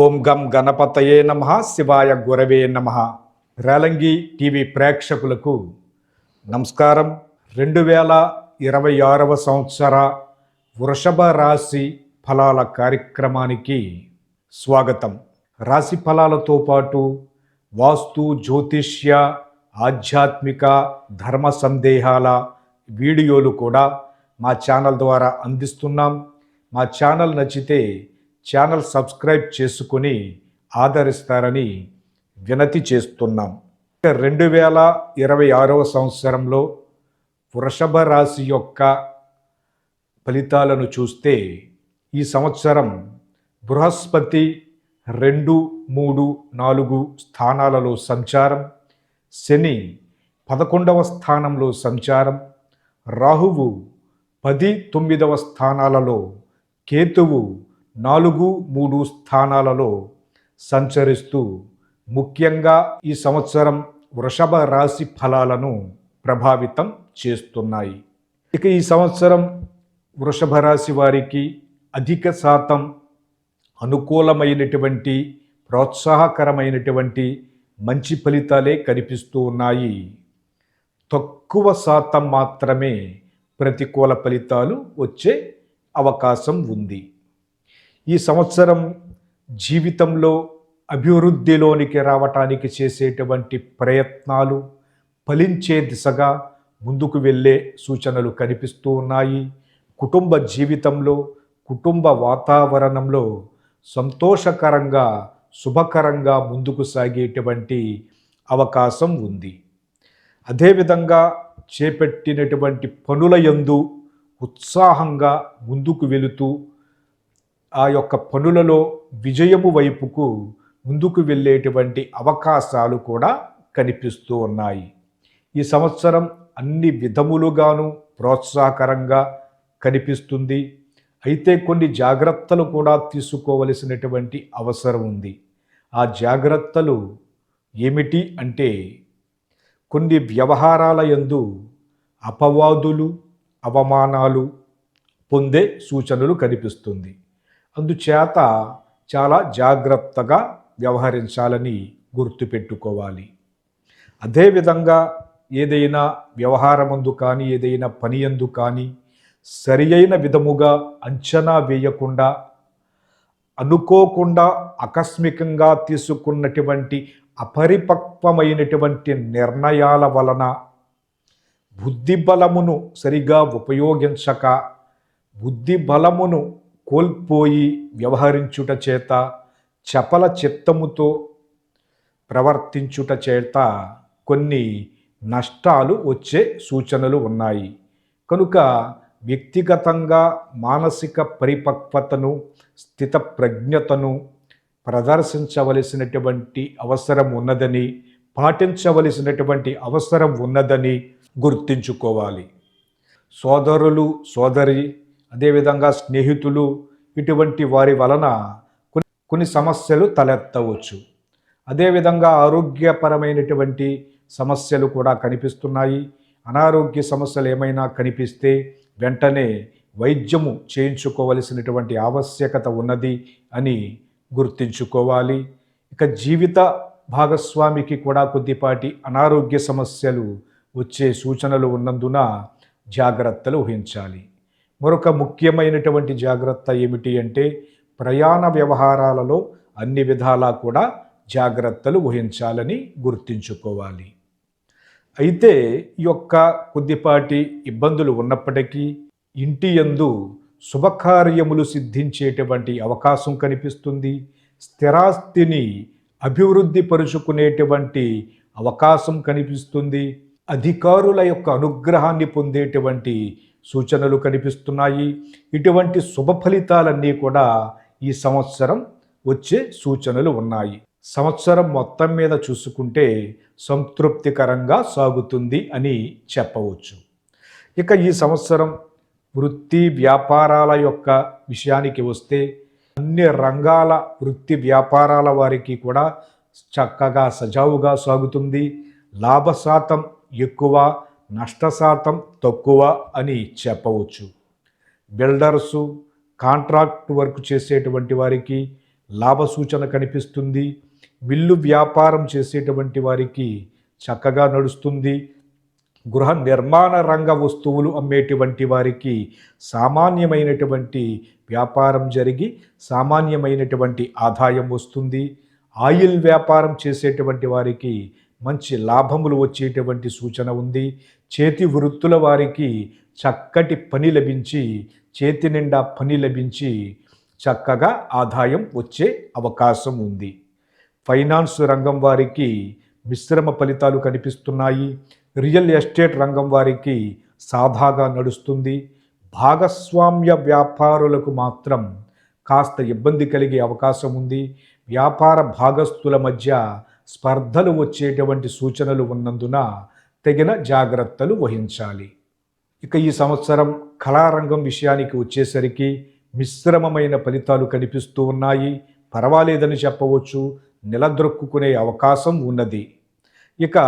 ఓం గం గణపతయే నమ శివాయ గురవే నమ. రేలంగి టీవీ ప్రేక్షకులకు నమస్కారం. రెండు వేల ఇరవై ఆరవ సంవత్సర వృషభ రాశి ఫలాల కార్యక్రమానికి స్వాగతం. రాశి ఫలాలతో పాటు వాస్తు జ్యోతిష్య ఆధ్యాత్మిక ధర్మ సందేహాల వీడియోలు కూడా మా ఛానల్ ద్వారా అందిస్తున్నాం. మా ఛానల్ నచ్చితే ఛానల్ సబ్స్క్రైబ్ చేసుకొని ఆదరిస్తారని వినతి చేస్తున్నాం. రెండు వేల ఇరవై ఆరవ సంవత్సరంలో వృషభ రాశి యొక్క ఫలితాలను చూస్తే ఈ సంవత్సరం బృహస్పతి రెండు మూడు నాలుగు స్థానాలలో సంచారం శని పదకొండవ స్థానంలో సంచారం రాహువు పది తొమ్మిదవ స్థానాలలో కేతువు నాలుగు మూడు స్థానాలలో సంచరిస్తూ ముఖ్యంగా ఈ సంవత్సరం వృషభ రాశి ఫలాలను ప్రభావితం చేస్తున్నాయి. ఇక ఈ సంవత్సరం వృషభ రాశి వారికి అధిక శాతం అనుకూలమైనటువంటి ప్రోత్సాహకరమైనటువంటి మంచి ఫలితాలే కనిపిస్తూ ఉన్నాయి. తక్కువ శాతం మాత్రమే ప్రతికూల ఫలితాలు వచ్చే అవకాశం ఉంది. ఈ సంవత్సరం జీవితంలో అభివృద్ధిలోనికి రావటానికి చేసేటువంటి ప్రయత్నాలు ఫలించే దిశగా ముందుకు వెళ్ళే సూచనలు కనిపిస్తూ ఉన్నాయి. కుటుంబ జీవితంలో కుటుంబ వాతావరణంలో సంతోషకరంగా శుభకరంగా ముందుకు సాగేటువంటి అవకాశం ఉంది. అదేవిధంగా చేపట్టినటువంటి పనుల యందు ఉత్సాహంగా ముందుకు వెళుతూ ఆ యొక్క పనులలో విజయము వైపుకు ముందుకు వెళ్ళేటువంటి అవకాశాలు కూడా కనిపిస్తూ ఉన్నాయి. ఈ సంవత్సరం అన్ని విధములుగాను ప్రోత్సాహకరంగా కనిపిస్తుంది. అయితే కొన్ని జాగ్రత్తలు కూడా తీసుకోవలసినటువంటి అవసరం ఉంది. ఆ జాగ్రత్తలు ఏమిటి అంటే కొన్ని వ్యవహారాల యందు అపవాదులు అవమానాలు పొందే సూచనలు కనిపిస్తుంది. అందుచేత చాలా జాగ్రత్తగా వ్యవహరించాలని గుర్తుపెట్టుకోవాలి. అదేవిధంగా ఏదైనా వ్యవహారమందు కానీ ఏదైనా పని ఎందు కానీ సరి అయిన విధముగా అంచనా వేయకుండా అనుకోకుండా ఆకస్మికంగా తీసుకున్నటువంటి అపరిపక్వమైనటువంటి నిర్ణయాల వలన బుద్ధి బలమును సరిగా ఉపయోగించక బుద్ధి బలమును కోల్పోయి వ్యవహరించుట చేత చపల చిత్తముతో ప్రవర్తించుట చేత కొన్ని నష్టాలు వచ్చే సూచనలు ఉన్నాయి. కనుక వ్యక్తిగతంగా మానసిక పరిపక్వతను స్థిత ప్రజ్ఞతను ప్రదర్శించవలసినటువంటి అవసరం ఉన్నదని పాటించవలసినటువంటి అవసరం ఉన్నదని గుర్తించుకోవాలి. సోదరులు సోదరి అదేవిధంగా స్నేహితులు ఇటువంటి వారి వలన కొన్ని కొన్ని సమస్యలు తలెత్తవచ్చు. అదేవిధంగా ఆరోగ్యపరమైనటువంటి సమస్యలు కూడా కనిపిస్తున్నాయి. అనారోగ్య సమస్యలు ఏమైనా కనిపిస్తే వెంటనే వైద్యము చేయించుకోవలసినటువంటి ఆవశ్యకత ఉన్నది అని గుర్తించుకోవాలి. ఇక జీవిత భాగస్వామికి కూడా కొద్దిపాటి అనారోగ్య సమస్యలు వచ్చే సూచనలు ఉన్నందున జాగ్రత్తలు వహించాలి. మరొక ముఖ్యమైనటువంటి జాగ్రత్త ఏమిటి అంటే ప్రయాణ వ్యవహారాలలో అన్ని విధాలా కూడా జాగ్రత్తలు వహించాలని గుర్తించుకోవాలి. అయితే ఈ యొక్క కొద్దిపాటి ఇబ్బందులు ఉన్నప్పటికీ ఇంటి యందు శుభకార్యములు సిద్ధించేటువంటి అవకాశం కనిపిస్తుంది. స్థిరాస్తిని అభివృద్ధి పరుచుకునేటువంటి అవకాశం కనిపిస్తుంది. అధికారుల యొక్క అనుగ్రహాన్ని పొందేటువంటి సూచనలు కనిపిస్తున్నాయి. ఇటువంటి శుభ ఫలితాలన్నీ కూడా ఈ సంవత్సరం వచ్చే సూచనలు ఉన్నాయి. సంవత్సరం మొత్తం మీద చూసుకుంటే సంతృప్తికరంగా సాగుతుంది అని చెప్పవచ్చు. ఇక ఈ సంవత్సరం వృత్తి వ్యాపారాల యొక్క విషయానికి వస్తే అన్ని రంగాల వృత్తి వ్యాపారాల వారికి కూడా చక్కగా సజావుగా సాగుతుంది. లాభశాతం ఎక్కువ నష్ట శాతం తక్కువ అని చెప్పవచ్చు. బిల్డర్సు కాంట్రాక్ట్ వర్క్ చేసేటువంటి వారికి లాభ సూచన కనిపిస్తుంది. మిల్లు వ్యాపారం చేసేటువంటి వారికి చక్కగా నడుస్తుంది. గృహ నిర్మాణ రంగ వస్తువులు అమ్మేటువంటి వారికి సామాన్యమైనటువంటి వ్యాపారం జరిగి సామాన్యమైనటువంటి ఆదాయం వస్తుంది. ఆయిల్ వ్యాపారం చేసేటువంటి వారికి మంచి లాభములు వచ్చేటువంటి సూచన ఉంది. చేతి వృత్తుల వారికి చక్కటి పని లభించి చేతి నిండా పని లభించి చక్కగా ఆదాయం వచ్చే అవకాశం ఉంది. ఫైనాన్స్ రంగం వారికి మిశ్రమ ఫలితాలు కనిపిస్తున్నాయి. రియల్ ఎస్టేట్ రంగం వారికి సాదాగా నడుస్తుంది. భాగస్వామ్య వ్యాపారులకు మాత్రం కాస్త ఇబ్బంది కలిగే అవకాశం ఉంది. వ్యాపార భాగస్థుల మధ్య స్పర్ధలు వచ్చేటువంటి సూచనలు ఉన్నందున తగిన జాగ్రత్తలు వహించాలి. ఇక ఈ సంవత్సరం కళారంగం విషయానికి వచ్చేసరికి మిశ్రమమైన ఫలితాలు కనిపిస్తూ ఉన్నాయి. పర్వాలేదని చెప్పవచ్చు. నిలదొక్కునే అవకాశం ఉన్నది. ఇక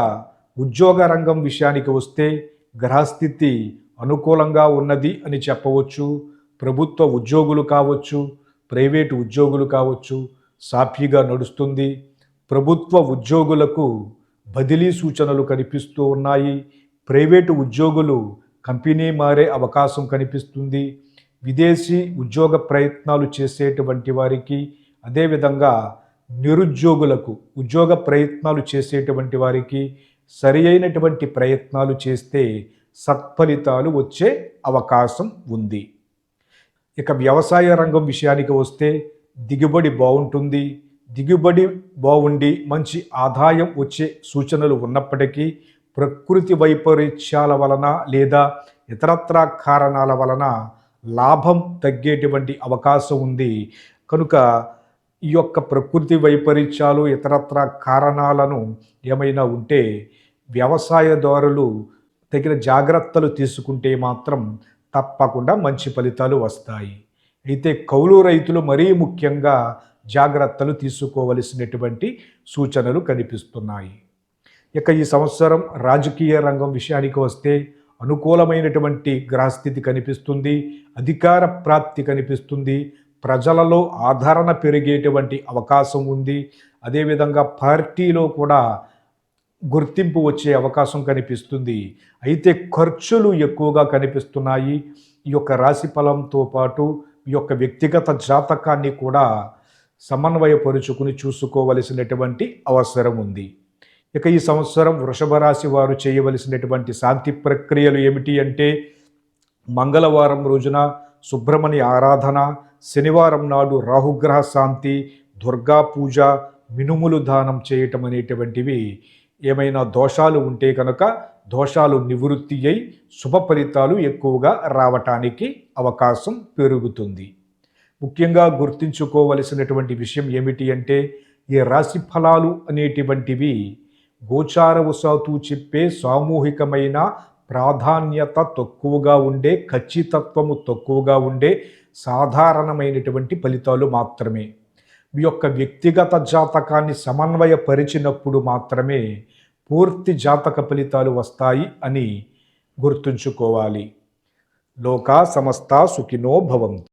ఉద్యోగ రంగం విషయానికి వస్తే గ్రహస్థితి అనుకూలంగా ఉన్నది అని చెప్పవచ్చు. ప్రభుత్వ ఉద్యోగులు కావచ్చు ప్రైవేటు ఉద్యోగులు కావచ్చు సాఫీగా నడుస్తుంది. ప్రభుత్వ ఉద్యోగులకు బదిలీ సూచనలు కనిపిస్తూ ఉన్నాయి. ప్రైవేటు ఉద్యోగులు కంపెనీ మారే అవకాశం కనిపిస్తుంది. విదేశీ ఉద్యోగ ప్రయత్నాలు చేసేటువంటి వారికి అదేవిధంగా నిరుద్యోగులకు ఉద్యోగ ప్రయత్నాలు చేసేటువంటి వారికి సరి అయినటువంటి ప్రయత్నాలు చేస్తే సత్ఫలితాలు వచ్చే అవకాశం ఉంది. ఇక వ్యవసాయ రంగం విషయానికి వస్తే దిగుబడి బాగుంటుంది. దిగుబడి బాగుండి మంచి ఆదాయం వచ్చే సూచనలు ఉన్నప్పటికీ ప్రకృతి వైపరీత్యాల వలన లేదా ఇతరత్రా కారణాల వలన లాభం తగ్గేటువంటి అవకాశం ఉంది. కనుక ఈ యొక్క ప్రకృతి వైపరీత్యాలు ఇతరత్ర కారణాలను ఏమైనా ఉంటే వ్యవసాయదారులు తగిన జాగ్రత్తలు తీసుకుంటే మాత్రం తప్పకుండా మంచి ఫలితాలు వస్తాయి. అయితే కౌలు రైతులు మరీ ముఖ్యంగా జాగ్రత్తలు తీసుకోవలసినటువంటి సూచనలు కనిపిస్తున్నాయి. ఇక ఈ సంవత్సరం రాజకీయ రంగం విషయానికి వస్తే అనుకూలమైనటువంటి గ్రహస్థితి కనిపిస్తుంది అధికార ప్రాప్తి కనిపిస్తుంది ప్రజలలో ఆదరణ పెరిగేటువంటి అవకాశం ఉంది. అదేవిధంగా పార్టీలో కూడా గుర్తింపు వచ్చే అవకాశం కనిపిస్తుంది. అయితే ఖర్చులు ఎక్కువగా కనిపిస్తున్నాయి. ఈ యొక్క రాశి ఫలంతో పాటు ఈ యొక్క వ్యక్తిగత జాతకాన్ని కూడా సమన్వయపరుచుకుని చూసుకోవలసినటువంటి అవసరం ఉంది. ఇక ఈ సంవత్సరం వృషభ రాశి వారు చేయవలసినటువంటి శాంతి ప్రక్రియలు ఏమిటి అంటే మంగళవారం రోజున సుబ్రహ్మణ్య ఆరాధన శనివారం నాడు రాహుగ్రహ శాంతి దుర్గా పూజ మినుములు దానం చేయటం అనేటువంటివి. ఏమైనా దోషాలు ఉంటే కనుక దోషాలు నివృత్తి అయి శుభ ఫలితాలు ఎక్కువగా రావటానికి అవకాశం పెరుగుతుంది. ముఖ్యంగా గుర్తుంచుకోవలసినటువంటి విషయం ఏమిటి అంటే ఈ రాశి ఫలాలు అనేటువంటివి గోచారవశాతు చెప్పే సామూహికమైన ప్రాధాన్యత తక్కువగా ఉండే ఖచ్చితత్వము తక్కువగా ఉండే సాధారణమైనటువంటి ఫలితాలు మాత్రమే. మీ యొక్క వ్యక్తిగత జాతకాన్ని సమన్వయపరిచినప్పుడు మాత్రమే పూర్తి జాతక ఫలితాలు వస్తాయి అని గుర్తుంచుకోవాలి. లోకా సమస్త సుఖినో భవంతు.